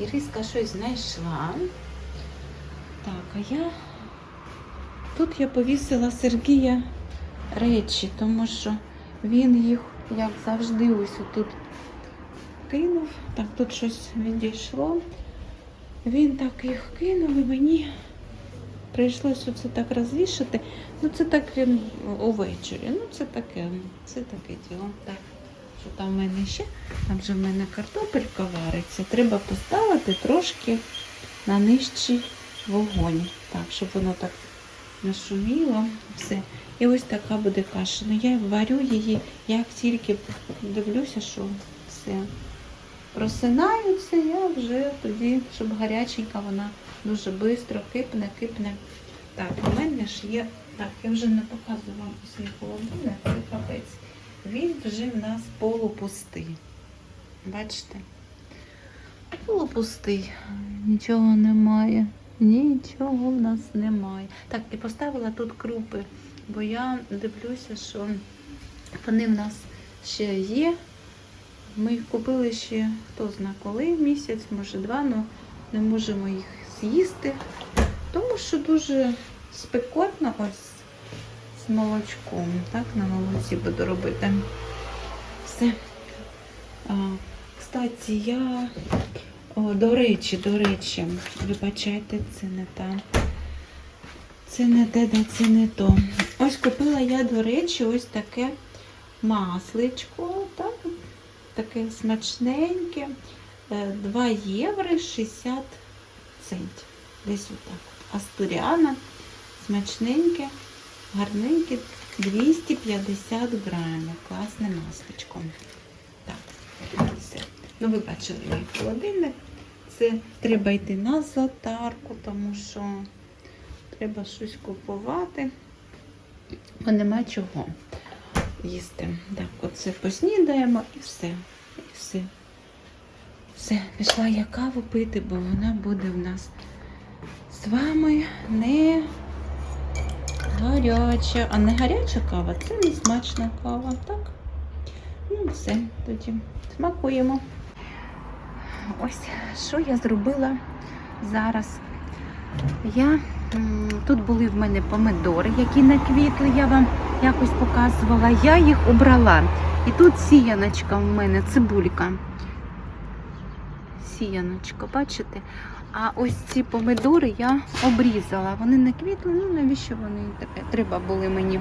Іриска щось знайшла. Так, а я тут я повісила Сергія речі, тому що він їх, як завжди, ось тут кинув. Так, тут щось відійшло. Він так їх кинув і мені прийшлося це так розвішати. Ну, це так він увечері. Ну, це таке, це таке діло. Так, що там в мене ще? Там вже в мене картопелька вариться. Треба поставити трошки на нижчий вогонь. Так, щоб воно так нашуміло. Все. І ось така буде каша. Ну я варю її, як тільки дивлюся, що все просинаються, я вже тоді, щоб гаряченька вона дуже швидко кипне, кипне. Так, у мене ж є. Так, я вже не показую вам свій холодильник, це капець. Він вже в нас полупустий. Бачите? Полупустий. Нічого немає. Нічого в нас немає. Так, і поставила тут крупи, бо я дивлюся, що вони в нас ще є. Ми їх купили ще хто зна коли, місяць, може два, але не можемо їх з'їсти, тому що дуже спекотно ось молочком. Так, на молоці буду робити. Все. А, кстати, я. О, до речі, до речі, вибачайте, це не та. Це не те, да це не то. Ось купила я, до речі, ось таке масличко. Так, таке смачненьке. Е, 2 євро 60 центів. Десь отак. Астуріана. Смачненьке, гарненьке, 250 грамів. Класне масличко. Так, все. Ну, ви бачили мій холодильник. Це треба йти на златарку, тому що треба щось купувати, бо нема чого їсти. Так, оце поснідаємо і все. І все. Все, пішла я каву пити, бо вона буде в нас з вами не гаряча. А не гаряча кава це не смачна кава, так? Ну, все, тоді смакуємо. Ось що я зробила зараз. Я тут були в мене помидори, які наквітли, я вам якось показувала. Я їх обрала. І тут сіяночка в мене, цибулька. Сіяночка, бачите? А ось ці помидори я обрізала. Вони не квітли, ну навіщо вони? Треба були мені.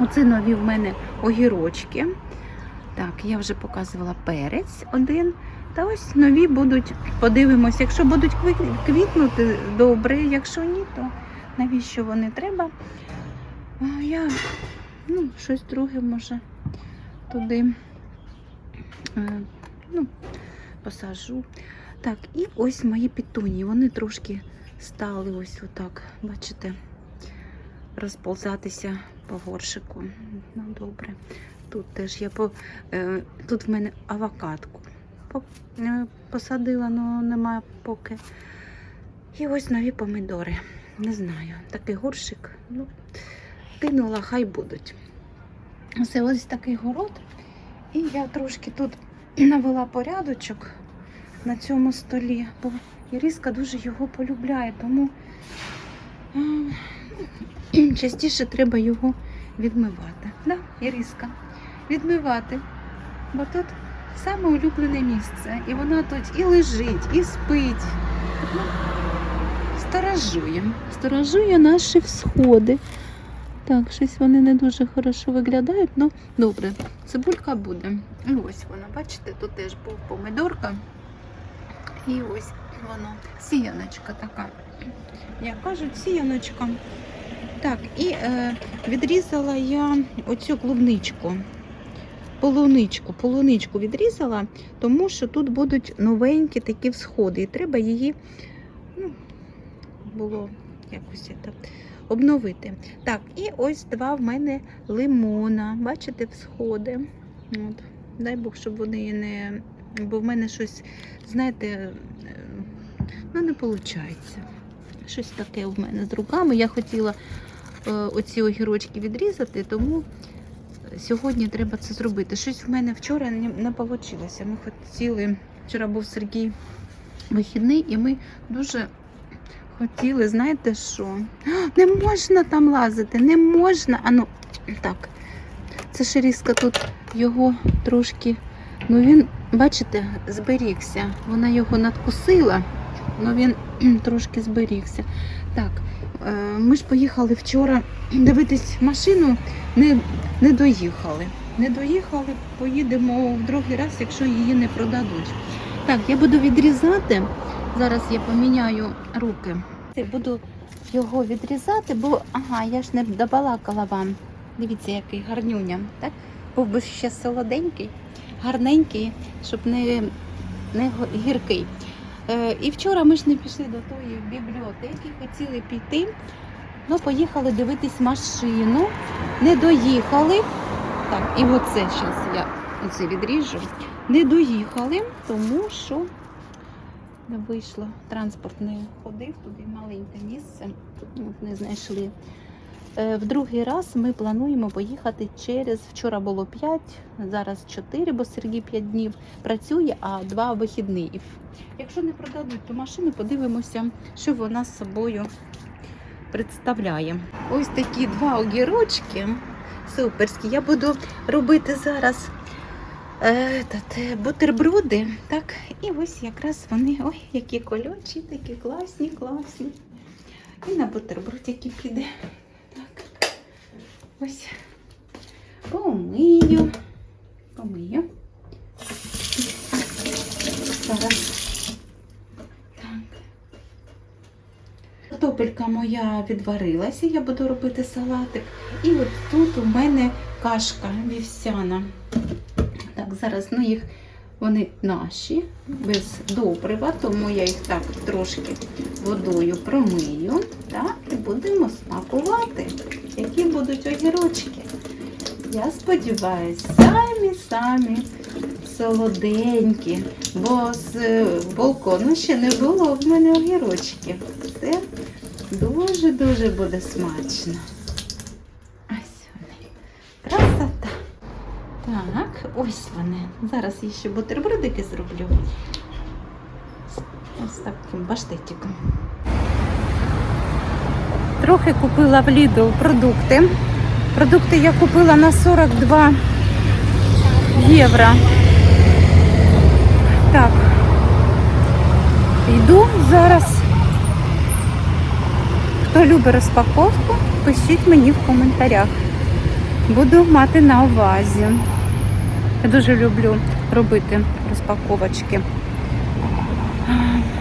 Оце нові в мене огірочки. Так, я вже показувала перець один. Та ось нові будуть, подивимось, якщо будуть квітнути добре, якщо ні, то навіщо вони треба? А, Я ну, щось друге може туди е, ну, посажу. Так, і ось мої пітуні. Вони трошки стали ось отак, бачите, розползатися по горшику. Ну, добре. Тут теж я по е, тут в мене авокадку е, посадила, але немає поки. І ось нові помидори. Не знаю, такий горшик. Ну, кинула, хай будуть. Це ось такий город. І я трошки тут навела порядочок на цьому столі, бо Іріска дуже його полюбляє, тому частіше треба його відмивати. Да, Іріска? Відмивати. Бо тут саме улюблене місце. І вона тут і лежить, і спить. Ну, Сторожує. Сторожує наші всходи. Так, щось вони не дуже хорошо виглядають, ну добре, цибулька буде. І ось вона, бачите, тут теж був помидорка. І ось воно, сіяночка така. Як кажуть, сіяночка. Так, і е, відрізала я оцю клубничку. Полуничку, полуничку відрізала, тому що тут будуть новенькі такі всходи. І треба її ну, було якось це, обновити. Так, і ось два в мене лимона. Бачите, всходи. От. Дай Бог, щоб вони не. Бо в мене щось, знаєте, е, ну не виходить. Щось таке в мене з руками. Я хотіла е, оці огірочки відрізати, тому сьогодні треба це зробити. Щось в мене вчора не, не вийшло. Ми хотіли, вчора був Сергій вихідний, і ми дуже хотіли, знаєте що? Не можна там лазити, не можна. А ну, так. Це ширізка тут його трошки. Ну він, бачите, зберігся. Вона його надкусила, але він трошки зберігся. Так, е, ми ж поїхали вчора дивитись машину, не, не доїхали. Не доїхали, поїдемо в другий раз, якщо її не продадуть. Так, я буду відрізати. Зараз я поміняю руки. Буду його відрізати, бо ага, я ж не добалакала вам. Дивіться, який гарнюня. Так? Був би ще солоденький, гарненький, щоб не, не гіркий. Е, і вчора ми ж не пішли до тої бібліотеки, хотіли піти. Ну, поїхали дивитись машину, не доїхали. Так, і оце зараз я оце відріжу. Не доїхали, тому що не вийшло. Транспорт не ходив, туди маленьке місце, не знайшли. Е, В другий раз ми плануємо поїхати через вчора було 5, зараз 4, бо Сергій 5 днів працює, а 2 вихідні. Якщо не продадуть ту машину, подивимося, що вона з собою представляє. Ось такі два огірочки суперські. Я буду робити зараз е, бутерброди. Так, і ось якраз вони, ой, які колючі, такі класні, класні. І на бутербродики піде. Ось. Помию. Помию. Зараз. Так. Картопелька моя відварилася, я буду робити салатик. І от тут у мене кашка вівсяна. Так, зараз ну їх вони наші, без добрива, тому я їх так трошки водою промию. Так, і будемо смакувати, які будуть огірочки. Я сподіваюся, самі-самі солоденькі, бо з е, балкону ще не було в мене огірочків. Це дуже-дуже буде смачно. Ось вони. Красота. Так, ось вони. Зараз я ще бутербродики зроблю. Ось таким баштетиком. Трохи купила в Lidl продукти. Продукти я купила на 42 євро. Так. Йду зараз. Хто любить розпаковку, пишіть мені в коментарях. Буду мати на увазі. Я дуже люблю робити розпаковочки.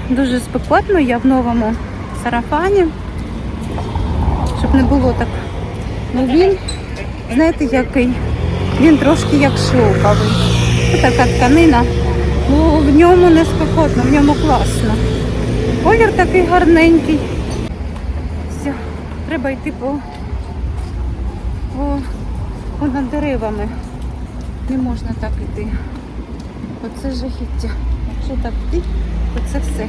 Дуже спекотно, я в новому сарафані, щоб не було так. Ну він, знаєте, який? Він трошки як шовковий. Така тканина. Ну, в ньому не спекотно, в ньому класно. Колір такий гарненький. Все, треба йти по, по, понад деревами. Не можна так йти. Оце жахіття. Якщо так йти, то це все.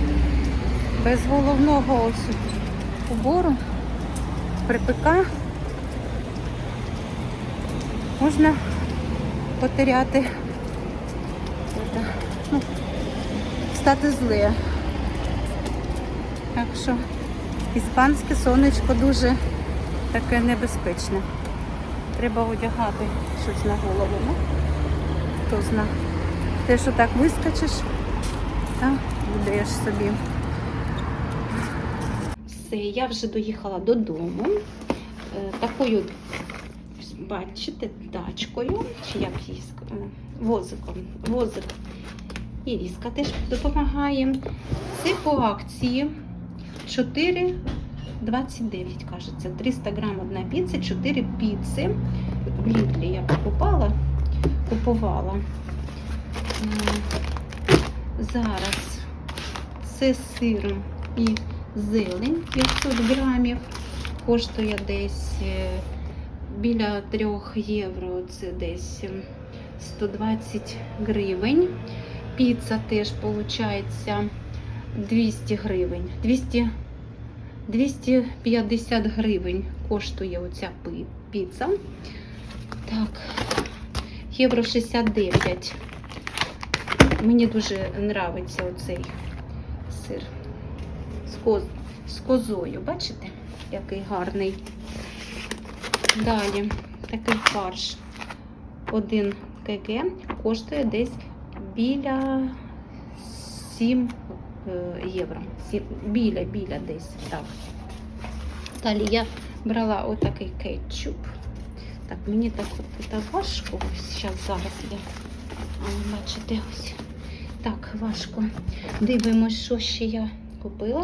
Без головного ось убору, припека можна потеряти, ну, стати зле. Так що іспанське сонечко дуже таке небезпечне. Треба одягати щось на голову. Ну, хто зна. Те, що так вискочиш, та будеш собі. Все, я вже доїхала додому. Е, Такою, бачите, тачкою, чи як її е, возиком. Возик. І різка теж допомагає. Це по акції 4 29, кажеться. 300 грам одна піца, 4 піци. В Лідлі я покупала, купувала. Зараз це сир і зелень 500 грамів. Коштує десь е, біля 3 євро, це десь ем, 120 гривень. Піца теж виходить 200 гривень. 200 250 гривень коштує оця піца. Так, євро 69. Мені дуже подобається оцей сир з, коз... з козою. Бачите, який гарний. Далі такий фарш 1 кг коштує десь біля 7 е, євро. Біля, біля десь. Так. Далі я брала отакий кетчуп. Так, мені так це важко. Зараз, зараз я. Бачите, ось. Так, важко. Дивимось, що ще я купила.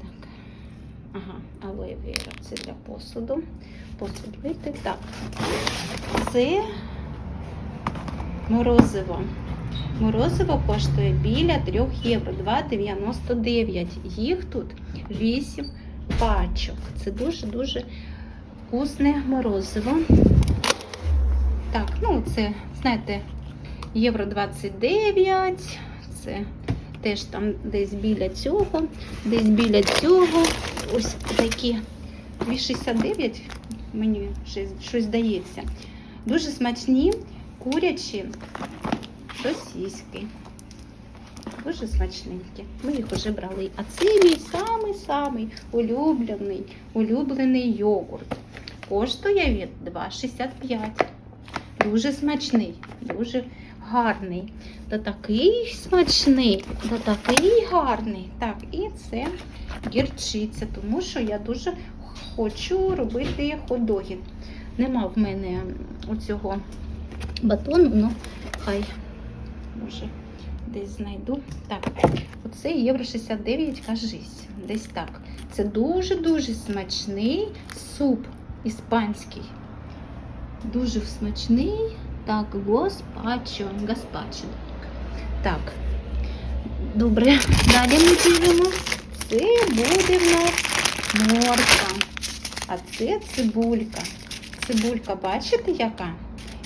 Так. Ага, алоє вера. Це для посуду. Посуд вийти. Так. Це морозиво. Морозиво коштує біля 3 євро, 2,99. Їх тут 8 пачок. Це дуже-дуже вкусне морозиво. Так, ну це, знаєте, євро 29. Це теж там десь біля цього, десь біля цього. Ось такі 2,69. Мені щось, здається. Дуже смачні курячі сосиски. Дуже смачненькі. Ми їх вже брали. А це мій самий-самий улюблений, улюблений йогурт. Коштує він 2,65. Дуже смачний, дуже гарний. Та такий смачний, та такий гарний. Так, і це гірчиця, тому що я дуже хочу робити хот-доги. Нема в мене оцього батону, ну хай може десь знайду. Так, оце євро 69, кажись, десь так. Це дуже-дуже смачний суп іспанський. Дуже смачний. Так, гаспачо, гаспачо. Так, добре, далі ми дивимося. Це буде в нас морква. А це цибулька. Цибулька, бачите, яка?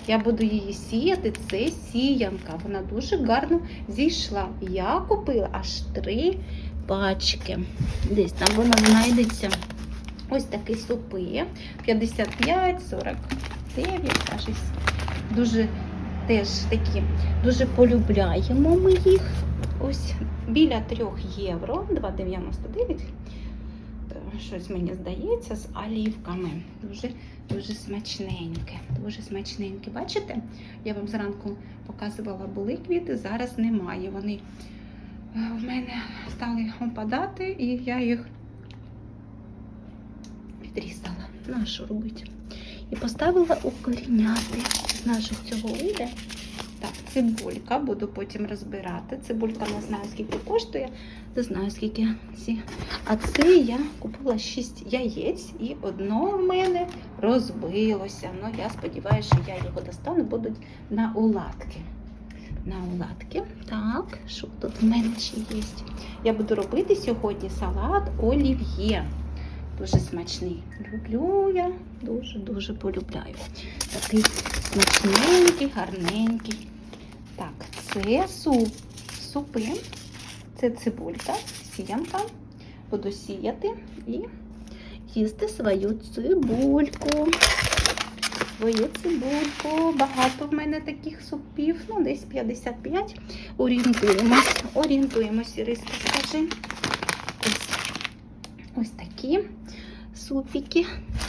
Я буду її сіяти. Це сіянка. Вона дуже гарно зійшла. Я купила аж три пачки. Десь там вона знайдеться. Ось такі супи. 55, 49, кажись. Дуже теж такі, дуже полюбляємо ми їх. Ось біля 3 євро, 2,99. Е, Щось мені здається з олівками. Дуже дуже смачненьке. Дуже смачненьке. Бачите? Я вам зранку показувала, були квіти, зараз немає. Вони е, в мене стали опадати, і я їх відрізала. Ну, а що робити? І поставила укоріняти. Знаю, що цього вийде. Так, цибулька, буду потім розбирати. Цибулька не знаю, скільки коштує, не знаю, скільки ці. А це я купила 6 яєць і одно в мене розбилося. Ну, я сподіваюся, що я його достану, будуть на оладки. На оладки. Так, що тут в мене ще є? Я буду робити сьогодні салат олів'є. Дуже смачний. Люблю я, дуже-дуже полюбляю. Такий смачненький, гарненький. Так, це суп. Супи. Це цибулька, сіянка. Буду сіяти і їсти свою цибульку. Свою цибульку. Багато в мене таких супів. Ну, десь 55. Орієнтуємось. Орієнтуємось, Іриска, скажи. Ось, ось такі супики.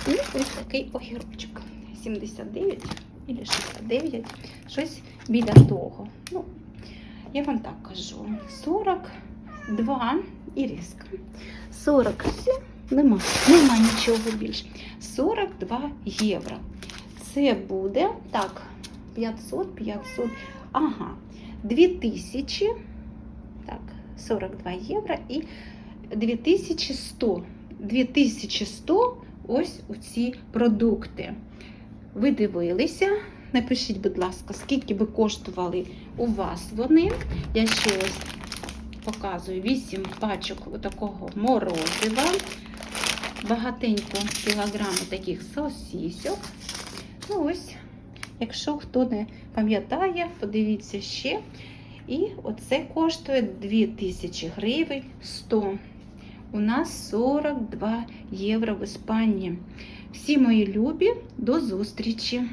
І ось такий огірочок. 79 або 69. Щось біля того. Ну, я вам так кажу. 42 іріска. 47. Нема, нема нічого більше. 42 євро. Це буде так, 500, 500. Ага, 2000. Так, 42 євро і 2100. 2100 ось у ці продукти. Ви дивилися? Напишіть, будь ласка, скільки би коштували у вас вони. Я ще ось показую 8 пачок такого морозива, багатенько кілограми таких сосісок. Ну ось, якщо хто не пам'ятає, подивіться ще. І оце коштує 2000 гривень 100. У нас 42 євро в Іспанії. Всі мої любі, до зустрічі!